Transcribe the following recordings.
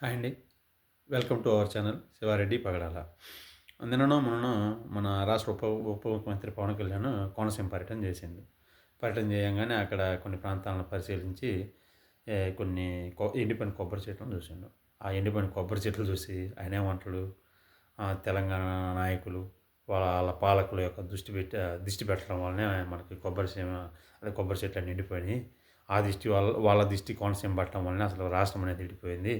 Hi అండి. Welcome to our channel Shiva Reddy Pagadala. నిన్ననో మొన్న మన రాష్ట్ర ఉప ఉప ముఖ్యమంత్రి పవన్ కళ్యాణ్ కోనసీమ పర్యటన చేసిండు. పర్యటన చేయంగానే అక్కడ కొన్ని ప్రాంతాలను పరిశీలించి కొన్ని కొ ఎండిపోయిన కొబ్బరి చెట్లను చూసిండు. ఆ ఎండిపోయిన కొబ్బరి చెట్లు చూసి ఆయన ఏమంటాడు తెలంగాణ నాయకులు వాళ్ళ పాలకుల యొక్క దృష్టి పెట్టి దృష్టి పెట్టడం వల్లనే మనకి కొబ్బరి సీమ అదే కొబ్బరి చెట్లు అన్నీ ఎండిపోయినాయి. ఆ దృష్టి వాళ్ళ వాళ్ళ దృష్టి కోనసీమ పట్టడం వల్లనే అసలు రాష్ట్రం అనేది ఎండిపోయింది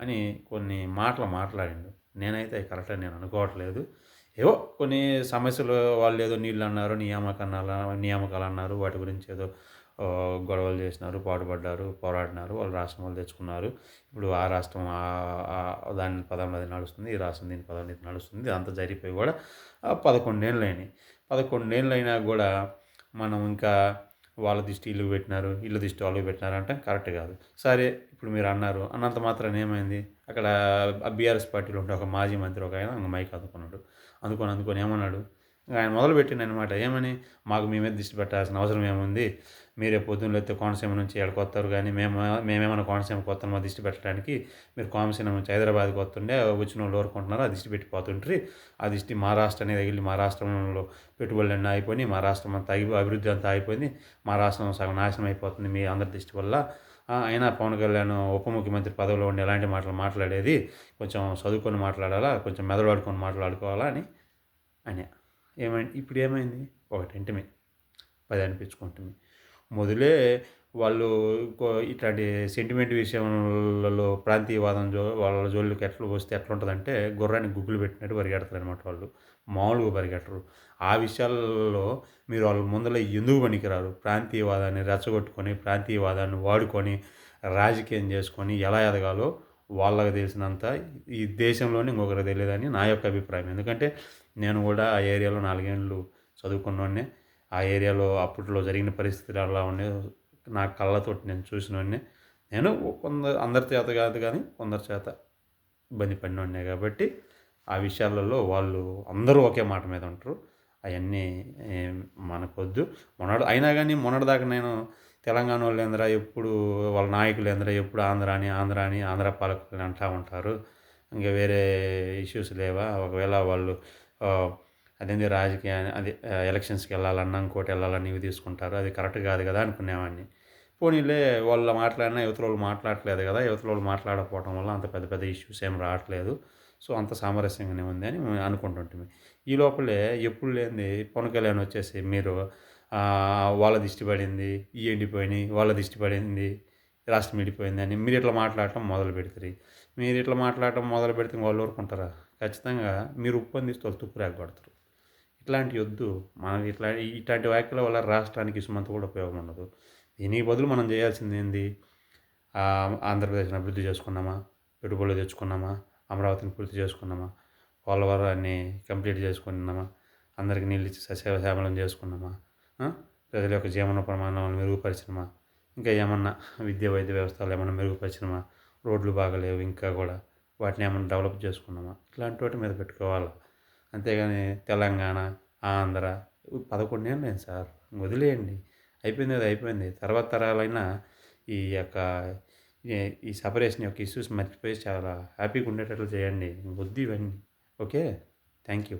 అని కొన్ని మాటలు మాట్లాడిండు. నేనైతే అవి కరెక్ట్ నేను అనుకోవట్లేదు. ఏవో కొన్ని సమస్యలు వాళ్ళు ఏదో నీళ్ళు అన్నారు నియామకాల నియామకాలు అన్నారు వాటి గురించి ఏదో గొడవలు చేసినారు పాటుపడ్డారు పోరాడినారు వాళ్ళు రాష్ట్రం వాళ్ళు తెచ్చుకున్నారు. ఇప్పుడు ఆ రాష్ట్రం దాని పదం అది నడుస్తుంది ఈ రాష్ట్రం దీని పదం ఇది నడుస్తుంది అంత జరిగిపోయి కూడా పదకొండేళ్ళు అయినాయి పదకొండేళ్ళు అయినా కూడా మనం ఇంకా వాళ్ళ దిష్టి ఇల్లు పెట్టినారు ఇల్లు దిష్టి వాళ్ళు పెట్టినారు అంటే కరెక్ట్ కాదు. సరే ఇప్పుడు మీరు అన్నారు అన్నంత మాత్రం ఏమైంది? అక్కడ బీఆర్ఎస్ పార్టీలో ఉంటే ఒక మాజీ మంత్రి ఒక ఆయన మైక్ అందుకున్నాడు అందుకొని అందుకొని ఏమన్నాడు? ఆయన మొదలు అనమాట ఏమని? మాకు మీ మీద దిష్టి పెట్టాల్సిన అవసరం ఏముంది? మీరే పొద్దున్న లేతే కోనసీమ నుంచి ఎక్కడికి వస్తారు? కానీ మేము మేమేమైనా కోనసీమకి కొత్తమో దృష్టి పెట్టడానికి? మీరు కోనసీమ నుంచి హైదరాబాద్కి వస్తుండే వచ్చిన వాళ్ళు ఊరుకుంటున్నారు ఆ దిష్టి పెట్టిపోతుంటారు ఆ దిష్టి మా రాష్ట్రం అనేది తగిలి మా రాష్ట్రంలో పెట్టుబడులు అన్నీ అయిపోయి మా రాష్ట్రం అంతా అభివృద్ధి అంతా అయిపోయింది మా రాష్ట్రం సగం నాశనం అయిపోతుంది మీ అందరి దృష్టి వల్ల. అయినా పవన్ కళ్యాణ్ ఉప ముఖ్యమంత్రి పదవిలో ఉండి ఎలాంటి మాటలు మాట్లాడేది? కొంచెం చదువుకొని మాట్లాడాలా? కొంచెం మెదడు మెదడుకొని మాట్లాడుకోవాలా అని అని. ఏమైంది? ఇప్పుడు ఏమైంది? ఒకటింటిమే పది అనిపించుకుంటుంది మొదలే వాళ్ళు ఇట్లాంటి సెంటిమెంట్ విషయంలో ప్రాంతీయవాదం జో వాళ్ళ జోళ్ళకి ఎట్లా వస్తే ఎట్లా ఉంటుందంటే గుర్రాన్ని గుగ్గులు పెట్టినట్టు పరిగెడతారు అనమాట వాళ్ళు. మామూలుగా పరిగెట్టరు. ఆ విషయాల్లో మీరు వాళ్ళ ముందర ఎందుకు పనికిరారు? ప్రాంతీయవాదాన్ని రెచ్చగొట్టుకొని ప్రాంతీయవాదాన్ని వాడుకొని రాజకీయం చేసుకొని ఎలా ఎదగాలో వాళ్ళకి తెలిసినంత ఈ దేశంలోనే ఇంకొకరికి తెలియదని నా యొక్క అభిప్రాయం. ఎందుకంటే నేను కూడా ఆ ఏరియాలో నాలుగేళ్ళు చదువుకున్నోడినే ఆ ఏరియాలో అప్పట్లో జరిగిన పరిస్థితులు అలా ఉండే నా కళ్ళతోటి నేను చూసినోడినే నేను కొందరు అందరి చేత కాదు కానీ కొందరి చేత ఇబ్బంది పడినోడినే కాబట్టి ఆ విషయాలలో వాళ్ళు అందరూ ఒకే మాట మీద ఉంటారు. అవన్నీ మనకొద్దు. మొన్నడు అయినా కానీ మొన్నటిదాకా నేను తెలంగాణ వాళ్ళు ఏందిరా ఎప్పుడు వాళ్ళ నాయకులు ఏందిరా ఎప్పుడు ఆంధ్ర అని ఆంధ్ర అని ఆంధ్ర పాలకులు అంటూ ఉంటారు. ఇంకా వేరే ఇష్యూస్ లేవా? ఒకవేళ వాళ్ళు అదేంది రాజకీయ అది ఎలక్షన్స్కి వెళ్ళాలన్నా ఇంకోటి వెళ్ళాలని ఇవి తీసుకుంటారు. అది కరెక్ట్ కాదు కదా అనుకునేవాడిని. పోనీలే వాళ్ళు మాట్లాడినా యువతల వాళ్ళు మాట్లాడట్లేదు కదా. యువతల వాళ్ళు మాట్లాడకపోవడం వల్ల అంత పెద్ద పెద్ద ఇష్యూస్ ఏం రావట్లేదు. సో అంత సామరస్యంగానే ఉంది అని మేము అనుకుంటుంటాం ఈ లోపలే ఎప్పుడు లేనిది పవన్ కళ్యాణ్ వచ్చేసి మీరు వాళ్ళ దిష్టి పడింది ఈ ఎండిపోయినాయి వాళ్ళ దిష్టి పడింది రాష్ట్రం విడిపోయింది అని మీరు ఇట్లా మాట్లాడటం మొదలు పెడతారు. మీరు ఇట్లా మాట్లాడటం మొదలు పెడితే వాళ్ళు ఊరుకుంటారా? ఖచ్చితంగా మీరు ఉప్పందిస్తే వాళ్ళు తుప్పు రేగొడతారు. ఇట్లాంటి వద్దు. మనం ఇట్లా ఇట్లాంటి వ్యాఖ్యల వల్ల రాష్ట్రానికి సుమంత కూడా ఉపయోగం ఉండదు. దీనికి బదులు మనం చేయాల్సింది ఏంది? ఆంధ్రప్రదేశ్ని అభివృద్ధి చేసుకున్నామా పెట్టుబడులు తెచ్చుకున్నామా అమరావతిని పూర్తి చేసుకున్నామా పోలవరాన్ని కంప్లీట్ చేసుకున్నామా అందరికి నీళ్ళు ఇచ్చి సేవ శ్యామలం చేసుకున్నామా ప్రజల యొక్క జీవన ప్రమాణాలను మెరుగుపరచడమా ఇంకా ఏమన్నా విద్య వైద్య వ్యవస్థలు ఏమన్నా మెరుగుపరచడమా రోడ్లు బాగలేవు ఇంకా కూడా. వాటిని ఏమైనా డెవలప్ చేసుకున్నామా? ఇట్లాంటి వాటి మీద పెట్టుకోవాలి? అంతేగాని తెలంగాణ ఆంధ్ర పదకొండేళ్ళు లేదు సార్. వదిలేయండి. అయిపోయింది అది అయిపోయింది. తర్వాత తరాలైనా ఈ యొక్క ఈ- ఈ సపరేషన్ యొక్క ఇష్యూస్ మర్చిపోయి చాలా హ్యాపీగా ఉండేటట్లు చేయండి. వద్దు ఇవన్నీ ఓకే? Thank you.